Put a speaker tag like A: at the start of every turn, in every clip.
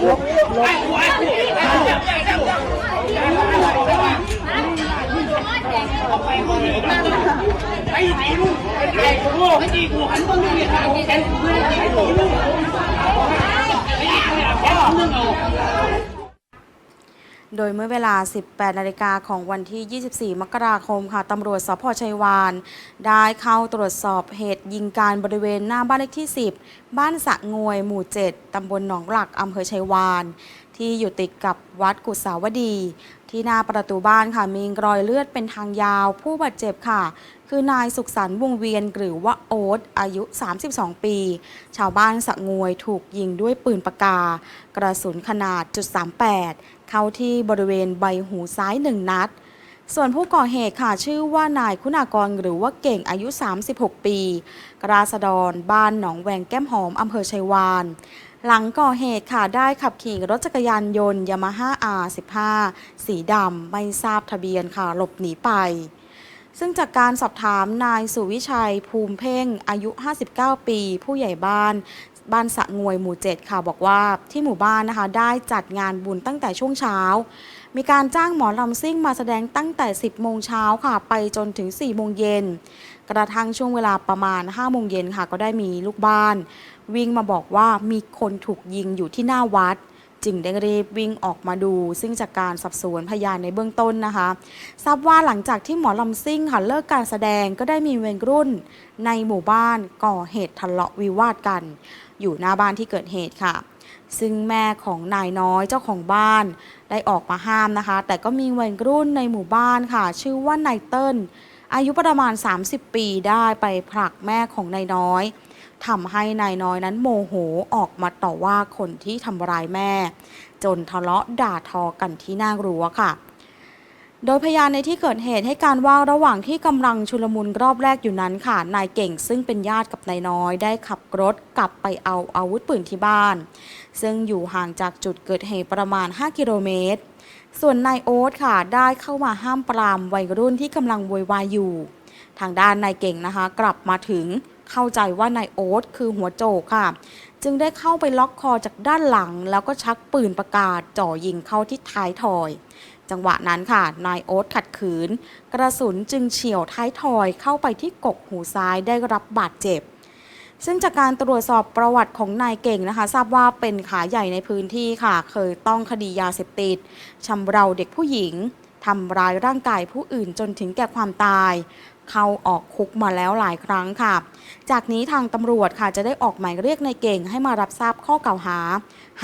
A: ไอ้ไอ้ลูกไอ้ลูกไอ้ตีกูหันมึงเนี่ยทางแกนกูไอ้ตีลูกไอ้แกนมึงเอา
B: โดยเมื่อเวลา 18 นาฬิกาของวันที่ 24 มกราคม ค่ะตำรวจสพชัยวาน ได้เข้าตรวจสอบเหตุยิงการบริเวณหน้าบ้านเลขที่ 10 บ้านสะงวย หมู่ 7 ตำบลหนองหลัก อำเภอชัยวาน ที่อยู่ติดกับวัดกุศาวดี ที่หน้าประตูบ้านค่ะ มีรอยเลือดเป็นทางยาว ผู้บาดเจ็บค่ะ คือนายสุขสันต์วงเวียนหรือว่าโอ๊ตอายุ 32 ปี ชาวบ้านสะงวยถูกยิงด้วยปืนปากกา กระสุนขนาดจุด38 เข้าที่บริเวณใบหูซ้ายหนึ่งนัด ส่วนผู้ก่อเหตุค่ะชื่อว่านายคุณากรหรือว่าเก่งอายุ 36 ปี กราษฎรบ้านหนองแวงแก้มหอมอำเภอชัยวานหลังก่อเหตุค่ะได้ขับขี่รถจักรยานยนต์ยามาฮ่า R15 สีดำไม่ทราบทะเบียนค่ะหลบหนีไป ซึ่งจากการสอบถามนายสุวิชัยภูมิเพ่งอายุ 59 ปี ผู้ใหญ่บ้านบ้านสะงวยหมู่7ค่ะบอกว่าที่หมู่บ้านนะคะได้จัดงานบุญตั้งแต่ช่วงเช้า มีการจ้างหมอลำซิ่งมาแสดงตั้งแต่ 10 โมงเช้าค่ะ ไปจนถึง 4 โมงเย็น กระทั่งช่วงเวลาประมาณ 5 โมงเย็นค่ะ ก็ได้มีลูกบ้าน วิ่งมาบอกว่ามีคนถูกยิงอยู่ที่หน้าวัด จึงได้รีบวิ่งออกมาดู ซึ่งจากการสอบสวนพยานในเบื้องต้นนะคะ ทราบว่าหลังจากที่หมอลำซิ่งค่ะเลิกการแสดงก็ได้มีเวัยรุ่น ในหมู่บ้านก่อเหตุทะเลาะวิวาทกัน อยู่หน้าบ้านที่เกิดเหตุค่ะ ซึ่งแม่ของนายน้อยเจ้าของบ้านได้ออกมาห้ามนะคะ แต่ก็มีวัยรุ่นในหมู่บ้านค่ะ ชื่อว่านายเติ้ลอายุประมาณ 30 ปีได้ไปผลักแม่ของนายน้อย ทำให้นายน้อยนั้นโมโหออกมาต่อว่าคนที่ทำร้ายแม่ จนทะเลาะด่าทอกันที่หน้ารั้วค่ะโดยพยานในที่เกิดเหตุให้การว่าระหว่างที่กำลังชุลมุนรอบแรกอยู่นั้นค่ะ นายเก่งซึ่งเป็นญาติกับนายน้อย ได้ขับรถกลับไปเอาอาวุธปืนที่บ้าน ซึ่งอยู่ห่างจากจุดเกิดเหตุประมาณ 5 กิโลเมตร ส่วนนายโอ๊ตค่ะ ได้เข้ามาห้ามปรามวัยรุ่นที่กำลังโวยวายอยู่ ทางด้านนายเก่งนะคะ กลับมาถึงเข้าใจว่านายโอ๊ตคือหัวโจกค่ะ จึงได้เข้าไปล็อกคอจากด้านหลัง แล้วก็ชักปืนประกาศจ่อยิงเข้าที่ท้ายทอย จังหวะนั้นค่ะ นายโอ๊ตขัดขืน กระสุนจึงเฉียวท้ายทอยเข้าไปที่กกหูซ้ายได้รับบาดเจ็บซึ่งจากการตรวจสอบประวัติของนายเก่งนะคะ ทราบว่าเป็นขาใหญ่ในพื้นที่ค่ะ เคยต้องคดียาเสพติดชำเราเด็กผู้หญิงทำร้ายร่างกายผู้อื่นจนถึงแก่ความตาย เข้าออกคุกมาแล้วหลายครั้งค่ะ จากนี้ทางตำรวจค่ะจะได้ออกหมายเรียกนายเก่งให้มารับทราบข้อกล่าวหา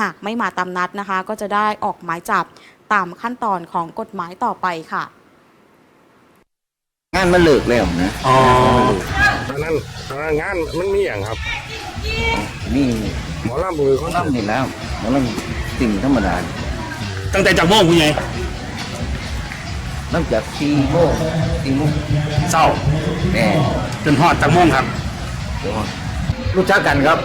B: หากไม่มาตามนัดนะคะ ก็จะได้ออกหมายจับตามขั้นตอนของกฎหมายต่อไปค่ะ
C: งานมันเลิกแล้วนะ
D: อ๋อ
E: อันนั้นอันนั้นงานมันมีอย่างครับ
C: นี่
E: หมอลำมือ
C: หม
E: เขา
C: อลำนี่แล้วหมอลำสิ่งธรรมดา
D: ตั้งแต่จากโมงคุณไง
C: น้ำจากซีโมงซีโมง
D: เศร้า
C: แน่
D: จนฮอดจากโมงครับ
C: เดี๋ยวก่อน
F: รู้จักกันครับ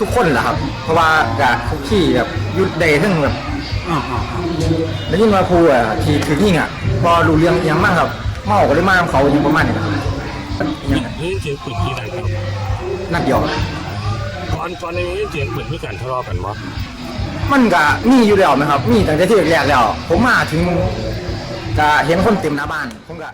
F: ทุกคนแหละครับ เพราะว่ากะคุกขี้แบบอยุดเดย์ทั้งแบบ
D: อ๋ออ๋อ
F: แล้วยิ่งมาครูอะที่ถือยิ่งอะพอรู้เรื่องอหยังมากครับ เมาก็เลยมาทำเขาอย่างประมาณนี้ครับอยัง
E: นี่เสียงปืนที่ไหนครับ
F: นัดเดียว
E: ตอนตอนนี้มีเสียงปืนมีการทะเลาะกันมั้
F: มันก็มีอยู่แล้วนะครับ มีตั้งแต่ที่แรกๆแล้ว ผมมาถึง ก็เห็นคนเต็มหน้าบ้านผมก็